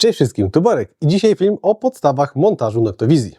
Cześć wszystkim, tu Borek i dzisiaj film o podstawach montażu Noctowizji.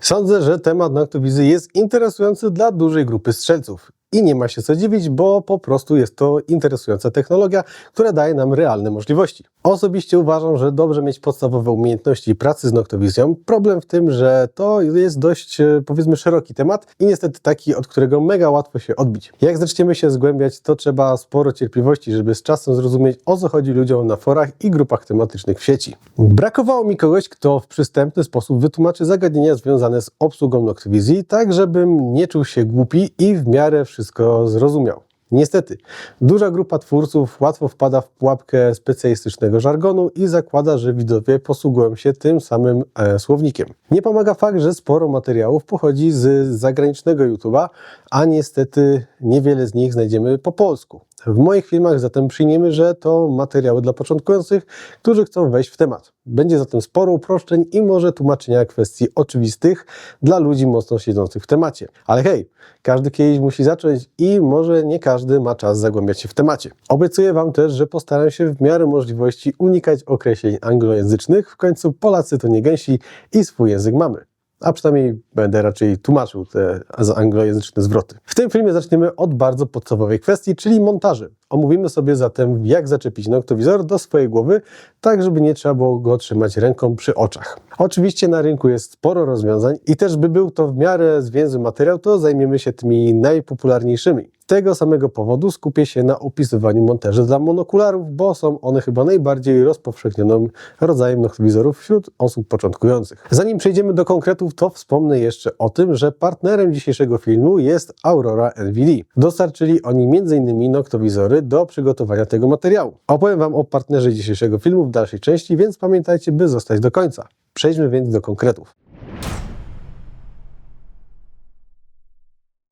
Sądzę, że temat Noctowizji jest interesujący dla dużej grupy strzelców. I nie ma się co dziwić, bo po prostu jest to interesująca technologia, która daje nam realne możliwości. Osobiście uważam, że dobrze mieć podstawowe umiejętności pracy z Noctowizją. Problem w tym, że to jest dość, e, powiedzmy, szeroki temat i niestety taki, od którego mega łatwo się odbić. Jak zaczniemy się zgłębiać, to trzeba sporo cierpliwości, żeby z czasem zrozumieć, o co chodzi ludziom na forach i grupach tematycznych w sieci. Brakowało mi kogoś, kto w przystępny sposób wytłumaczy zagadnienia związane z obsługą Noctowizji, tak żebym nie czuł się głupi i w miarę wszystko zrozumiał. Niestety, duża grupa twórców łatwo wpada w pułapkę specjalistycznego żargonu i zakłada, że widzowie posługują się tym samym e, słownikiem. Nie pomaga fakt, że sporo materiałów pochodzi z zagranicznego YouTube'a, a niestety niewiele z nich znajdziemy po polsku. W moich filmach zatem przyjmiemy, że to materiały dla początkujących, którzy chcą wejść w temat. Będzie zatem sporo uproszczeń i może tłumaczenia kwestii oczywistych dla ludzi mocno siedzących w temacie. Ale hej, każdy kiedyś musi zacząć i może nie każdy ma czas zagłębiać się w temacie. Obiecuję Wam też, że postaram się w miarę możliwości unikać określeń anglojęzycznych. W końcu Polacy to nie gęsi i swój język mamy a przynajmniej będę raczej tłumaczył te anglojęzyczne zwroty. W tym filmie zaczniemy od bardzo podstawowej kwestii, czyli montaży. Omówimy sobie zatem, jak zaczepić noktowizor do swojej głowy, tak żeby nie trzeba było go trzymać ręką przy oczach. Oczywiście na rynku jest sporo rozwiązań i też by był to w miarę zwięzły materiał, to zajmiemy się tymi najpopularniejszymi. Tego samego powodu skupię się na opisywaniu montaży dla monokularów, bo są one chyba najbardziej rozpowszechnionym rodzajem noktowizorów wśród osób początkujących. Zanim przejdziemy do konkretów, to wspomnę jeszcze o tym, że partnerem dzisiejszego filmu jest Aurora NVD. Dostarczyli oni m.in. noktowizory do przygotowania tego materiału. Opowiem Wam o partnerze dzisiejszego filmu w dalszej części, więc pamiętajcie, by zostać do końca. Przejdźmy więc do konkretów.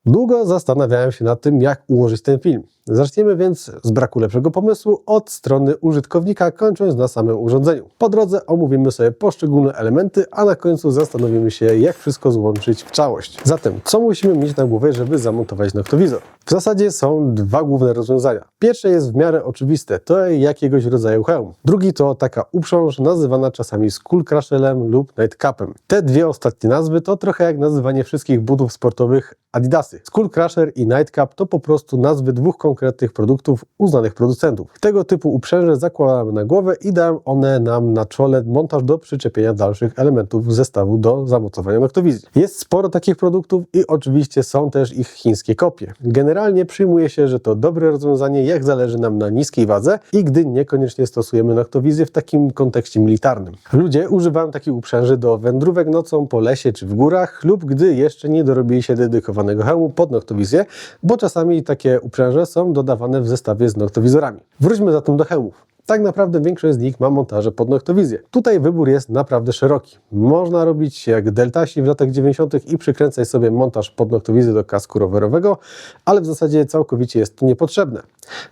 Długo zastanawiałem się nad tym, jak ułożyć ten film. Zaczniemy więc z braku lepszego pomysłu od strony użytkownika, kończąc na samym urządzeniu. Po drodze omówimy sobie poszczególne elementy, a na końcu zastanowimy się, jak wszystko złączyć w całość. Zatem, co musimy mieć na głowie, żeby zamontować noktowizor? W zasadzie są dwa główne rozwiązania. Pierwsze jest w miarę oczywiste, to jakiegoś rodzaju hełm. Drugi to taka uprząż nazywana czasami skullcrushelem lub nightcapem. Te dwie ostatnie nazwy to trochę jak nazywanie wszystkich butów sportowych Adidasy. Skullcrusher i nightcap to po prostu nazwy dwóch konkretnych produktów uznanych producentów. Tego typu uprzęże zakładamy na głowę i dają one nam na czole montaż do przyczepienia dalszych elementów zestawu do zamocowania noktowizji. Jest sporo takich produktów i oczywiście są też ich chińskie kopie. Generalnie przyjmuje się, że to dobre rozwiązanie, jak zależy nam na niskiej wadze i gdy niekoniecznie stosujemy noktowizję w takim kontekście militarnym. Ludzie używają takich uprzęży do wędrówek nocą po lesie czy w górach lub gdy jeszcze nie dorobili się dedykowanego hełmu pod noktowizję, bo czasami takie uprzęże są dodawane w zestawie z noktowizorami. Wróćmy zatem do hełmów. Tak naprawdę większość z nich ma montaże pod noktowizję. Tutaj wybór jest naprawdę szeroki. Można robić jak deltasi w latach 90. i przykręcać sobie montaż pod noktowizję do kasku rowerowego, ale w zasadzie całkowicie jest to niepotrzebne.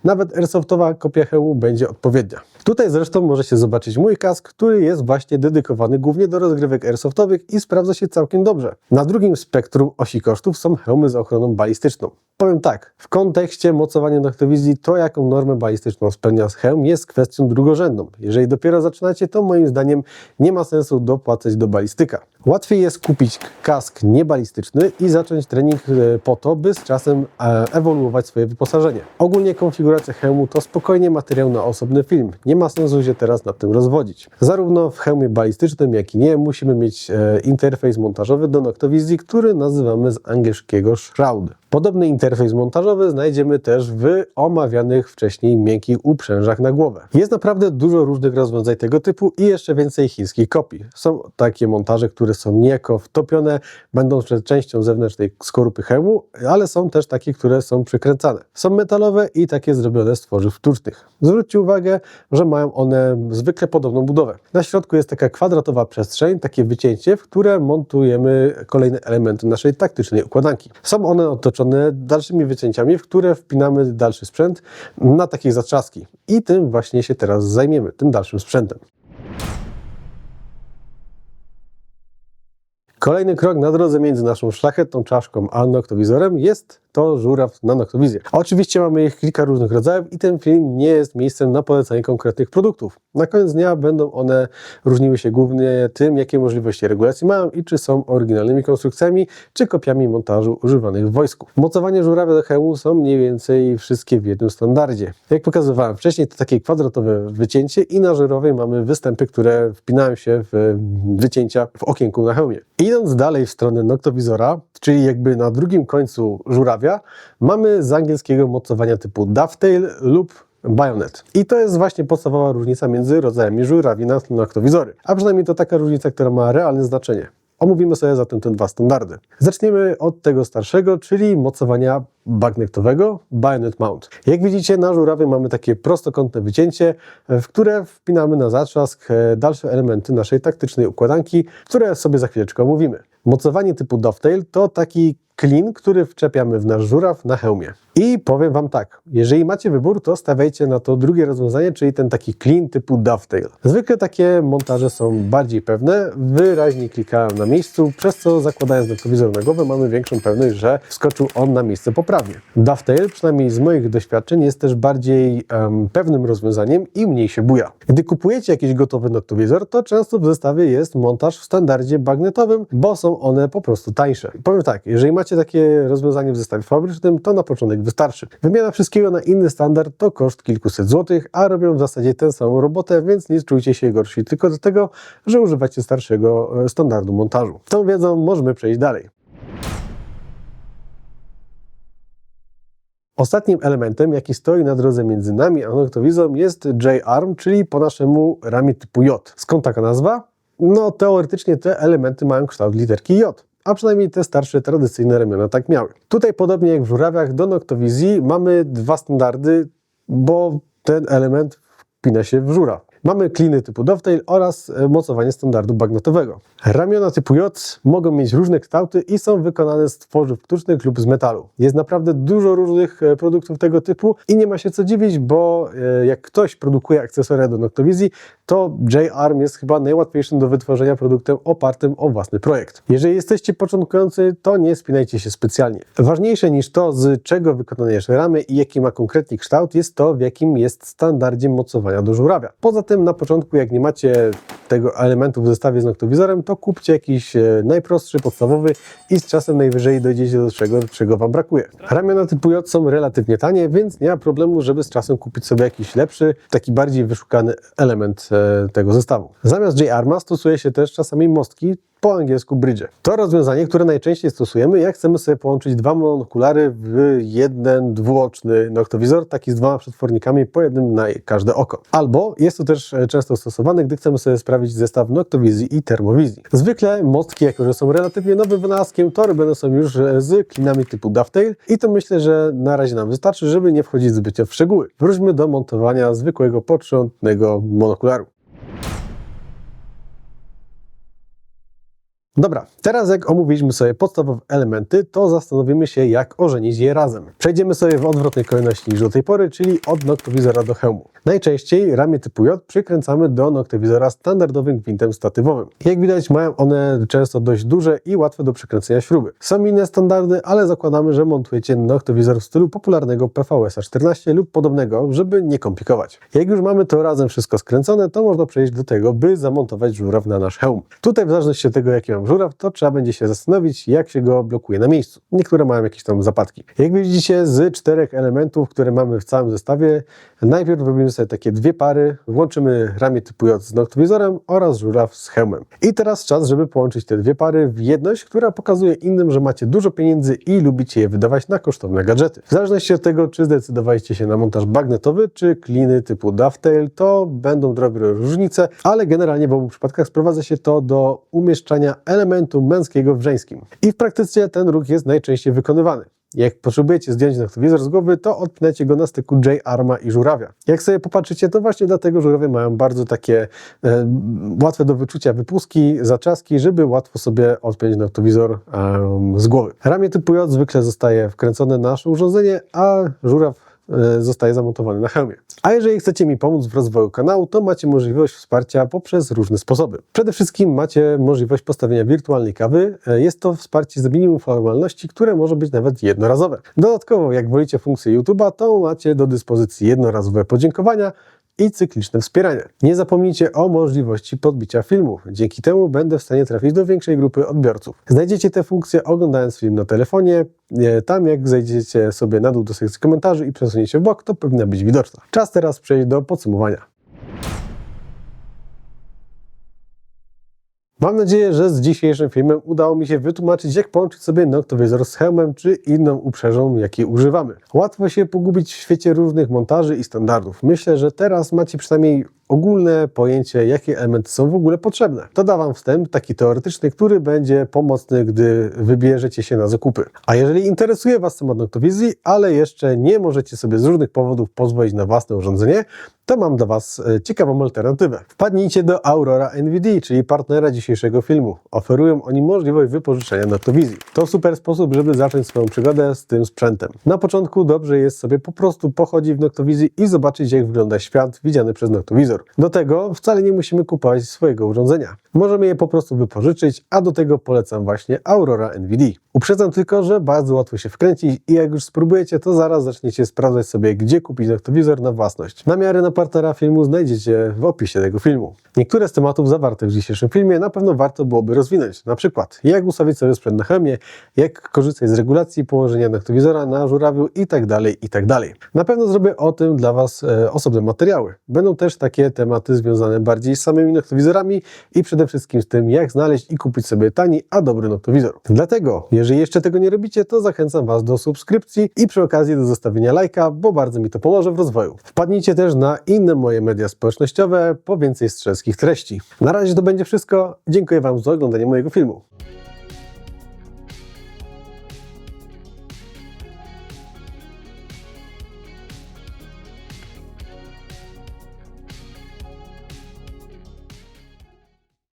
Nawet airsoftowa kopia hełmu będzie odpowiednia. Tutaj zresztą możecie zobaczyć mój kask, który jest właśnie dedykowany głównie do rozgrywek airsoftowych i sprawdza się całkiem dobrze. Na drugim spektrum osi kosztów są hełmy z ochroną balistyczną. Powiem tak, w kontekście mocowania noktowizji to jaką normę balistyczną spełnia hełm jest kwestią drugorzędną. Jeżeli dopiero zaczynacie, to moim zdaniem nie ma sensu dopłacać do balistyka. Łatwiej jest kupić kask niebalistyczny i zacząć trening e, po to, by z czasem e, ewoluować swoje wyposażenie. Ogólnie konfiguracja hełmu to spokojnie materiał na osobny film. Nie ma sensu się teraz nad tym rozwodzić. Zarówno w hełmie balistycznym, jak i nie musimy mieć e, interfejs montażowy do noktowizji, który nazywamy z angielskiego shroud. Podobny interfejs montażowy znajdziemy też w omawianych wcześniej miękkich uprzężach na głowę. Jest naprawdę dużo różnych rozwiązań tego typu i jeszcze więcej chińskich kopii. Są takie montaże, które są niejako wtopione, będąc częścią zewnętrznej skorupy hełmu, ale są też takie, które są przykręcane. Są metalowe i takie zrobione z tworzyw sztucznych. Zwróćcie uwagę, że mają one zwykle podobną budowę. Na środku jest taka kwadratowa przestrzeń, takie wycięcie, w które montujemy kolejne elementy naszej taktycznej układanki. Są one otoczone dalszymi wycięciami, w które wpinamy dalszy sprzęt na takie zatrzaski. I tym właśnie się teraz zajmiemy, tym dalszym sprzętem. Kolejny krok na drodze między naszą szlachetną czaszką a noktowizorem jest to żuraw na noktowizję. Oczywiście mamy ich kilka różnych rodzajów i ten film nie jest miejscem na polecanie konkretnych produktów. Na koniec dnia będą one różniły się głównie tym, jakie możliwości regulacji mają i czy są oryginalnymi konstrukcjami, czy kopiami montażu używanych w wojsku. Mocowanie żurawia do hełmu są mniej więcej wszystkie w jednym standardzie. Jak pokazywałem wcześniej, to takie kwadratowe wycięcie i na żurowej mamy występy, które wpinają się w wycięcia w okienku na hełmie. Idąc dalej w stronę noktowizora, czyli jakby na drugim końcu żurawia, mamy z angielskiego mocowania typu dovetail lub Bayonet. I to jest właśnie podstawowa różnica między rodzajami żurawi na noktowizory. A przynajmniej to taka różnica, która ma realne znaczenie. Omówimy sobie zatem te dwa standardy. Zaczniemy od tego starszego, czyli mocowania bagnetowego Bayonet Mount. Jak widzicie na żurawie mamy takie prostokątne wycięcie, w które wpinamy na zatrzask e, dalsze elementy naszej taktycznej układanki, które sobie za chwileczkę omówimy. Mocowanie typu dovetail to taki klin, który wczepiamy w nasz żuraw na hełmie. I powiem Wam tak, jeżeli macie wybór, to stawiajcie na to drugie rozwiązanie, czyli ten taki klin typu dovetail. Zwykle takie montaże są bardziej pewne, wyraźnie klikają na miejscu, przez co zakładając noktowizor na głowę mamy większą pewność, że wskoczył on na miejsce poprawnie. Dovetail, przynajmniej z moich doświadczeń, jest też bardziej em, pewnym rozwiązaniem i mniej się buja. Gdy kupujecie jakiś gotowy noktowizor, to często w zestawie jest montaż w standardzie bagnetowym, bo są one po prostu tańsze. Powiem tak, jeżeli macie takie rozwiązanie w zestawie fabrycznym, to na początek wystarczy. Wymiana wszystkiego na inny standard to koszt kilkuset złotych, a robią w zasadzie tę samą robotę, więc nie czujcie się gorsi tylko dlatego, że używacie starszego e, standardu montażu. Tą wiedzą możemy przejść dalej. Ostatnim elementem, jaki stoi na drodze między nami a noktowizorem jest J-arm, czyli po naszemu ramię typu J. Skąd taka nazwa? No teoretycznie te elementy mają kształt literki J a przynajmniej te starsze, tradycyjne ramiona tak miały. Tutaj, podobnie jak w żurawiach do noktowizji, mamy dwa standardy, bo ten element wpina się w żuraw. Mamy kliny typu dovetail oraz e, mocowanie standardu bagnetowego. Ramiona typu J mogą mieć różne kształty i są wykonane z tworzyw sztucznych lub z metalu. Jest naprawdę dużo różnych e, produktów tego typu i nie ma się co dziwić, bo e, jak ktoś produkuje akcesoria do noktowizji, to J-Arm jest chyba najłatwiejszym do wytworzenia produktem opartym o własny projekt. Jeżeli jesteście początkujący, to nie spinajcie się specjalnie. Ważniejsze niż to, z czego wykonane jest ramy i jaki ma konkretnie kształt, jest to, w jakim jest standardzie mocowania do żurawia. Poza tym na początku, jak nie macie tego elementu w zestawie z noktowizorem, to kupcie jakiś e, najprostszy, podstawowy i z czasem najwyżej dojdziecie do czego, czego Wam brakuje. Ramiona typu J są relatywnie tanie, więc nie ma problemu, żeby z czasem kupić sobie jakiś lepszy, taki bardziej wyszukany element e, tego zestawu. Zamiast J-Arma stosuje się też czasami mostki, po angielsku bridge. To rozwiązanie, które najczęściej stosujemy, jak chcemy sobie połączyć dwa monokulary w jeden dwuoczny noktowizor, taki z dwoma przetwornikami po jednym na każde oko. Albo jest to też e, często stosowane, gdy chcemy sobie sprawić zestaw noktowizji i termowizji. Zwykle mostki, jako że są relatywnie nowym wynalazkiem, to robione są już e, z klinami typu dovetail i to myślę, że na razie nam wystarczy, żeby nie wchodzić zbytnio w szczegóły. Wróćmy do montowania zwykłego początnego monokularu. Dobra, teraz jak omówiliśmy sobie podstawowe elementy, to zastanowimy się, jak ożenić je razem. Przejdziemy sobie w odwrotnej kolejności niż do tej pory, czyli od noktowizora do hełmu. Najczęściej ramię typu J przykręcamy do noktowizora standardowym gwintem statywowym. Jak widać mają one często dość duże i łatwe do przykręcenia śruby. Są inne standardy, ale zakładamy, że montujecie noktowizor w stylu popularnego PVS 14 lub podobnego, żeby nie komplikować. Jak już mamy to razem wszystko skręcone, to można przejść do tego, by zamontować żuraw na nasz hełm. Tutaj w zależności od tego, jaki mam żuraw, to trzeba będzie się zastanowić, jak się go blokuje na miejscu. Niektóre mają jakieś tam zapadki. Jak widzicie, z czterech elementów, które mamy w całym zestawie, najpierw robimy sobie takie dwie pary, włączymy ramię typu J z noktowizorem oraz żuraw z hełmem. I teraz czas, żeby połączyć te dwie pary w jedność, która pokazuje innym, że macie dużo pieniędzy i lubicie je wydawać na kosztowne gadżety. W zależności od tego, czy zdecydowaliście się na montaż bagnetowy, czy kliny typu dovetail, to będą drobne różnice, ale generalnie w obu przypadkach sprowadza się to do umieszczania elementu męskiego w żeńskim. I w praktyce ten ruch jest najczęściej wykonywany. Jak potrzebujecie zdjąć noktowizor z głowy, to odpinacie go na styku J-Arma i żurawia. Jak sobie popatrzycie, to właśnie dlatego żurawie mają bardzo takie e, łatwe do wyczucia wypuski, zaczaski, żeby łatwo sobie odpiąć noktowizor e, z głowy. Ramię typu J zwykle zostaje wkręcone na nasze urządzenie, a żuraw zostaje zamontowany na hełmie. A jeżeli chcecie mi pomóc w rozwoju kanału, to macie możliwość wsparcia poprzez różne sposoby. Przede wszystkim macie możliwość postawienia wirtualnej kawy. E, Jest to wsparcie z minimum formalności, które może być nawet jednorazowe. Dodatkowo, jak wolicie funkcję YouTube'a, to macie do dyspozycji jednorazowe podziękowania i cykliczne wspieranie. Nie zapomnijcie o możliwości podbicia filmów. Dzięki temu będę w stanie trafić do większej grupy odbiorców. Znajdziecie tę funkcję oglądając film na telefonie. Tam jak zejdziecie sobie na dół do sekcji komentarzy i przesuniecie w bok, to powinna być widoczna. Czas teraz przejść do podsumowania. Mam nadzieję, że z dzisiejszym filmem udało mi się wytłumaczyć, jak połączyć sobie noktowizor z hełmem czy inną uprzężą, jakiej używamy. Łatwo się pogubić w świecie różnych montaży i standardów. Myślę, że teraz macie przynajmniej ogólne pojęcie, jakie elementy są w ogóle potrzebne. To da Wam wstęp taki teoretyczny, który będzie pomocny, gdy wybierzecie się na zakupy. A jeżeli interesuje Was temat noktowizji, ale jeszcze nie możecie sobie z różnych powodów pozwolić na własne urządzenie, to mam dla Was e, ciekawą alternatywę. Wpadnijcie do Aurora NVD, czyli partnera dzisiejszego filmu. Oferują oni możliwość wypożyczenia noktowizji. To super sposób, żeby zacząć swoją przygodę z tym sprzętem. Na początku dobrze jest sobie po prostu pochodzić w noktowizji i zobaczyć, jak wygląda świat widziany przez noktowizor. Do tego wcale nie musimy kupować swojego urządzenia. Możemy je po prostu wypożyczyć, a do tego polecam właśnie Aurora NVD. Uprzedzam tylko, że bardzo łatwo się wkręcić i jak już spróbujecie, to zaraz zaczniecie sprawdzać sobie, gdzie kupić noktowizor na własność. Namiary na partnera filmu znajdziecie w opisie tego filmu. Niektóre z tematów zawartych w dzisiejszym filmie na pewno warto byłoby rozwinąć. Na przykład, jak ustawić sobie sprzęt na hełmie, jak korzystać z regulacji położenia noktowizora na żurawiu itd. itd. Na pewno zrobię o tym dla Was e, osobne materiały. Będą też tematy związane bardziej z samymi noktowizorami i przede wszystkim z tym, jak znaleźć i kupić sobie tani, a dobry noktowizor. Dlatego, jeżeli jeszcze tego nie robicie, to zachęcam Was do subskrypcji i przy okazji do zostawienia lajka, bo bardzo mi to pomoże w rozwoju. Wpadnijcie też na inne moje media społecznościowe po więcej strzelskich treści. Na razie to będzie wszystko. Dziękuję Wam za oglądanie mojego filmu.